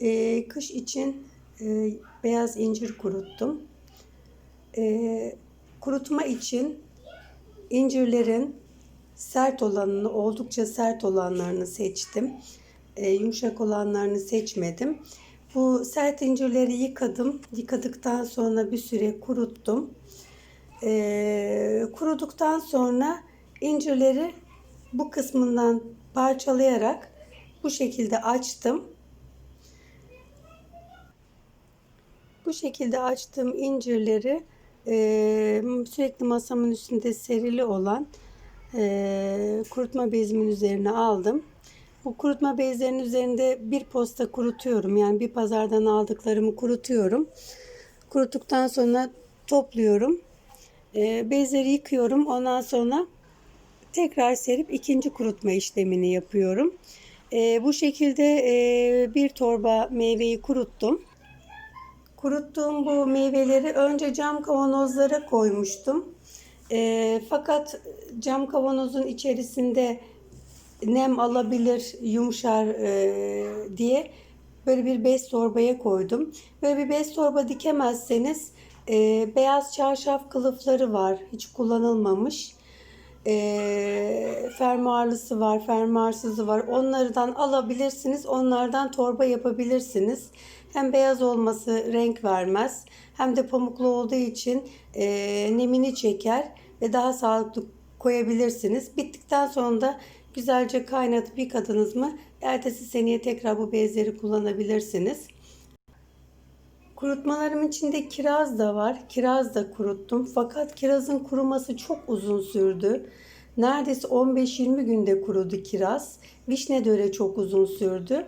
Ee, kış için e, beyaz incir kuruttum. Ee, kurutma için incirlerin sert olanını, oldukça sert olanlarını seçtim. Ee, yumuşak olanlarını seçmedim. Bu sert incirleri yıkadım. Yıkadıktan sonra bir süre kuruttum. Ee, kuruduktan sonra incirleri bu kısmından parçalayarak bu şekilde açtım. Bu şekilde açtığım incirleri e, sürekli masamın üstünde serili olan e, kurutma bezimin üzerine aldım. Bu kurutma bezlerinin üzerinde bir posta kurutuyorum. Yani bir pazardan aldıklarımı kurutuyorum. Kuruttuktan sonra topluyorum. E, bezleri yıkıyorum. Ondan sonra tekrar serip ikinci kurutma işlemini yapıyorum. E, bu şekilde e, bir torba meyveyi kuruttum. Kuruttuğum bu meyveleri önce cam kavanozlara koymuştum. E, fakat cam kavanozun içerisinde nem alabilir, yumuşar e, diye böyle bir bez torbaya koydum. Böyle bir bez torba dikemezseniz e, beyaz çarşaf kılıfları var, hiç kullanılmamış. E, fermuarlısı var, fermuarsızı var. Onlardan alabilirsiniz, onlardan torba yapabilirsiniz. Hem beyaz olması renk vermez, hem de pamuklu olduğu için e, nemini çeker ve daha sağlıklı koyabilirsiniz. Bittikten sonra da güzelce kaynatıp yıkadınız mı ertesi seneye tekrar bu bezleri kullanabilirsiniz. Kurutmalarım içinde kiraz da var. Kiraz da kuruttum. Fakat kirazın kuruması çok uzun sürdü. Neredeyse 15-20 günde kurudu kiraz. Vişne de öyle çok uzun sürdü.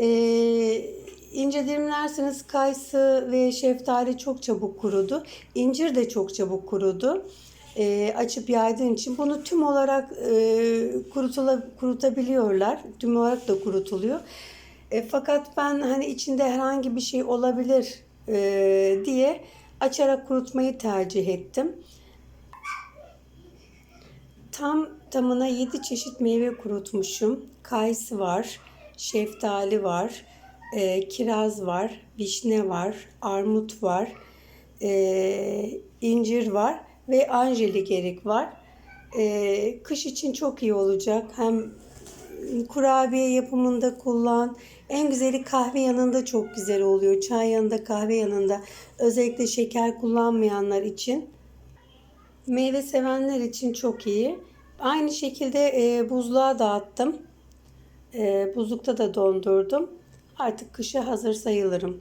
Ee, ince dilimlerseniz kayısı ve şeftali çok çabuk kurudu. İncir de çok çabuk kurudu. Ee, açıp yaydığın için bunu tüm olarak e, kurutula, kurutabiliyorlar. Tüm olarak da kurutuluyor. E, fakat ben hani içinde herhangi bir şey olabilir e, diye açarak kurutmayı tercih ettim. Tam tamına 7 çeşit meyve kurutmuşum. Kayısı var, şeftali var, e, kiraz var, vişne var, armut var, e, incir var ve anjelik var. E, kış için çok iyi olacak. Hem kurabiye yapımında kullan. En güzeli kahve yanında çok güzel oluyor. Çay yanında, kahve yanında. Özellikle şeker kullanmayanlar için. Meyve sevenler için çok iyi. Aynı şekilde e, buzluğa dağıttım. E, buzlukta da dondurdum. Artık kışa hazır sayılırım.